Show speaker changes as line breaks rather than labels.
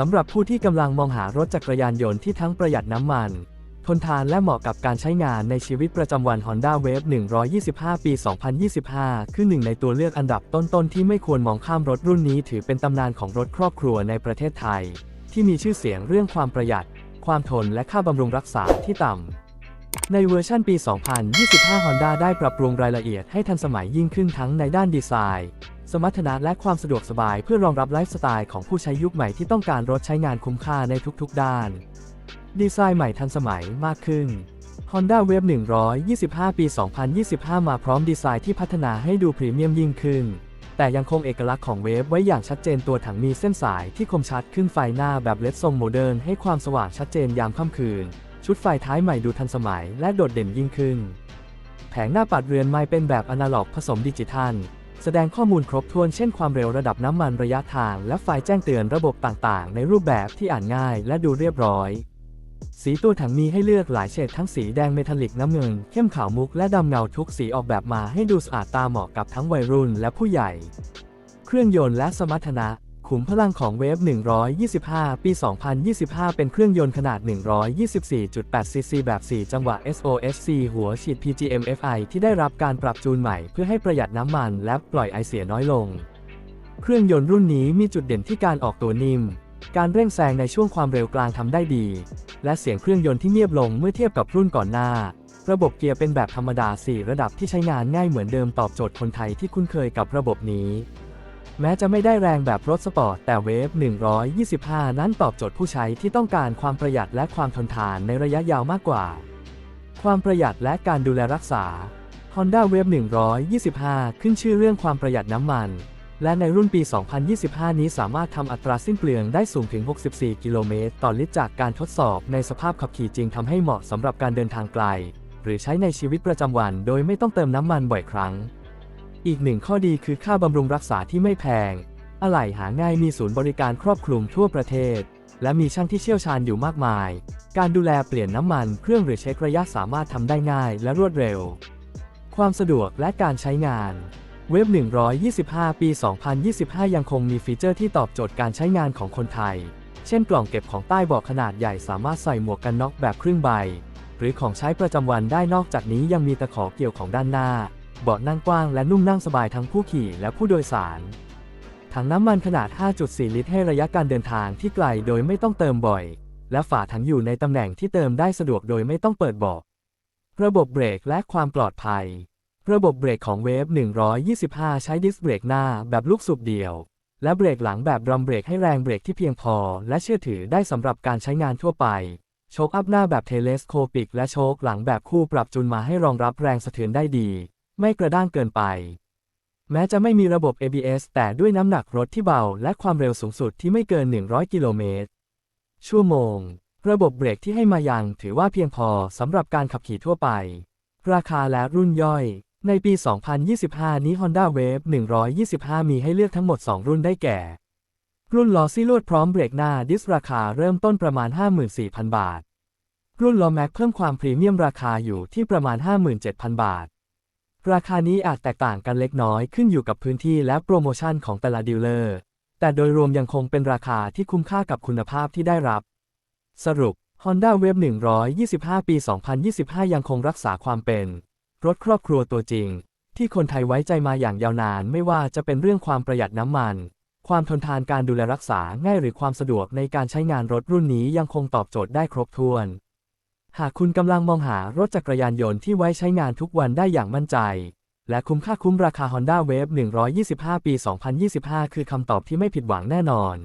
สำหรับผู้ที่กำลังมองหารถจักรยานยนต์ที่ทั้งประหยัดน้ำมัน ทนทานและเหมาะกับการใช้งานในชีวิตประจำวัน Honda Wave 125 ปี 2025 คือหนึ่งในตัวเลือกอันดับต้นๆ ที่ไม่ควรมองข้ามรถรุ่นนี้ถือเป็นตำนานของรถครอบครัวในประเทศไทย ที่มีชื่อเสียงเรื่องความประหยัด ความทนและค่าบำรุงรักษาที่ต่ำในเวอร์ชันปี 2025 Honda ได้ปรับปรุงรายละเอียดให้ทันสมัยยิ่งขึ้นทั้งในด้านดีไซน์ สมรรถนะและความสะดวกสบายเพื่อรองรับไลฟ์สไตล์ของผู้ใช้ยุคใหม่ที่ต้องการรถใช้งานคุ้มค่าในทุกๆด้าน ดีไซน์ใหม่ทันสมัยมากขึ้น Honda Wave 125 ปี 2025 มาพร้อมดีไซน์ที่พัฒนาให้ดูพรีเมียมยิ่งขึ้น แต่ยังคงเอกลักษณ์ของเวฟไว้อย่างชัดเจนตัวถังมีเส้นสายที่คมชัดขึ้นไฟหน้าแบบเลดทรงโมเดิร์นให้ความสว่างชัดเจนยามค่ำคืน ชุดไฟท้ายใหม่ดูทันสมัยและโดดเด่นยิ่งขึ้น แผงหน้าปัดเรือนไม้เป็นแบบอนาล็อกผสมดิจิทัล แสดงข้อมูลครบถ้วนเช่นความเร็วระดับน้ำมันระยะทาง และไฟแจ้งเตือนระบบต่างๆ ในรูปแบบที่อ่านง่ายและดูเรียบร้อย สีตัวถังมีให้เลือกหลายเฉดทั้งสีแดงเมทัลลิกน้ำเงิน เข้มขาวมุกและดำเงาทุกสีออกแบบมาให้ดูสะอาดตาเหมาะกับทั้งวัยรุ่นและผู้ใหญ่ เครื่องยนต์และสมรรถนะ ขุมพลังของเวฟ 125 ปี 2025 เป็นเครื่องยนต์ขนาด 124.8 ซีซี แบบ 4 จังหวะ SOHC หัวฉีด PGM FI ที่ได้รับการปรับจูนใหม่เพื่อให้ประหยัดน้ำมันและปล่อยไอเสียน้อยลง เครื่องยนต์รุ่นนี้มีจุดเด่นที่การออกตัวนิ่ม การเร่งแซงในช่วงความเร็วกลางทำได้ดี และเสียงเครื่องยนต์ที่เงียบลงเมื่อเทียบกับรุ่นก่อนหน้า ระบบเกียร์เป็นแบบธรรมดา 4 ระดับที่ใช้งานง่ายเหมือนเดิมตอบโจทย์คนไทยที่คุ้นเคยกับระบบนี้ แม้จะไม่ได้แรงแบบรถสปอร์ต แต่เวฟ 125 นั้นตอบโจทย์ผู้ใช้ที่ต้องการความประหยัดและความทนทานในระยะยาวมากกว่า ความประหยัดและการดูแลรักษา Honda Wave 125 ขึ้นชื่อเรื่องความประหยัดน้ำมัน และในรุ่นปี 2025 นี้สามารถทำอัตราสิ้นเปลืองได้สูงถึง 64 กิโลเมตรต่อลิตรจากการทดสอบในสภาพขับขี่จริงทำให้เหมาะสำหรับการเดินทางไกล หรือใช้ในชีวิตประจำวัน โดยไม่ต้องเติมน้ำมันบ่อยครั้ง อีกหนึ่งข้อดีคือค่าบำรุงรักษาที่ไม่แพง อะไหล่หาง่ายมีศูนย์บริการครอบคลุมทั่วประเทศ และมีช่างที่เชี่ยวชาญอยู่มากมาย การดูแลเปลี่ยนน้ำมันเครื่องหรือเช็คระยะสามารถทำได้ง่ายและรวดเร็ว ความสะดวกและการใช้งาน เว็บ 125 ปี 2025 ยังคงมีฟีเจอร์ที่ตอบโจทย์การใช้งานของคนไทย เช่นกล่องเก็บของใต้เบาะขนาดใหญ่สามารถใส่หมวกกันน็อกแบบครึ่งใบ หรือของใช้ประจำวันได้นอกจากนี้ยังมีตะขอเกี่ยวของด้านหน้า เบาะนั่งกว้างและนุ่มนั่งสบายทั้งผู้ขี่และผู้โดยสาร ถังน้ำมันขนาด 5.4 ลิตร ให้ระยะการเดินทางที่ไกลโดยไม่ต้องเติมบ่อย และฝาถังอยู่ในตำแหน่งที่เติมได้สะดวกโดยไม่ต้องเปิดเบาะระบบเบรกและความปลอดภัย ระบบเบรกของเวฟ125 ใช้ดิสเบรกหน้าแบบลูกสูบเดียว และเบรกหลังแบบดรัมเบรกให้แรงเบรกที่เพียงพอ และเชื่อถือได้สำหรับการใช้งานทั่วไป โชคอัพหน้าแบบเทเลสโคปิก และโชคหลังแบบคู่ปรับจูนมาให้รองรับแรงสะเทือนได้ดี ไม่กระด้างเกินไป แม้จะไม่มีระบบ ABS แต่ด้วยน้ำหนักรถที่เบาและความเร็วสูงสุดที่ไม่เกิน 100 กิโลเมตร ชั่วโมง ระบบเบรกที่ให้มายังถือว่าเพียงพอสำหรับการขับขี่ทั่วไป ราคาและรุ่นย่อย ในปี 2025 นี้ Honda Wave 125 มีให้เลือกทั้งหมด 2 รุ่นได้แก่ รุ่นล้อซี่ลวดพร้อมเบรกหน้าดิสราคาเริ่มต้นประมาณ 54,000 บาท รุ่นล้อแม็กเพิ่มความพรีเมียมราคาอยู่ที่ประมาณ 57,000 บาท ราคานี้อาจแตกต่างกันเล็กน้อยขึ้นอยู่กับพื้นที่และโปรโมชั่นของแต่ละดีลเลอร์ แต่โดยรวมยังคงเป็นราคาที่คุ้มค่ากับคุณภาพที่ได้รับ สรุป Honda Wave 125 ปี 2025 ยังคงรักษาความเป็น รถครอบครัวตัวจริง ที่คนไทยไว้ใจมาอย่างยาวนาน ไม่ว่าจะเป็นเรื่องความประหยัดน้ำมัน ความทนทานการดูแลรักษาง่ายหรือความสะดวกในการใช้งานรถรุ่นนี้ยังคงตอบโจทย์ได้ครบถ้วน หากคุณกำลังมองหารถจักรยานยนต์ที่ไว้ใช้งานทุกวันได้อย่างมั่นใจ และคุ้มค่าคุ้มราคา Honda Wave 125 ปี 2025 คือคำตอบที่ไม่ผิดหวังแน่นอน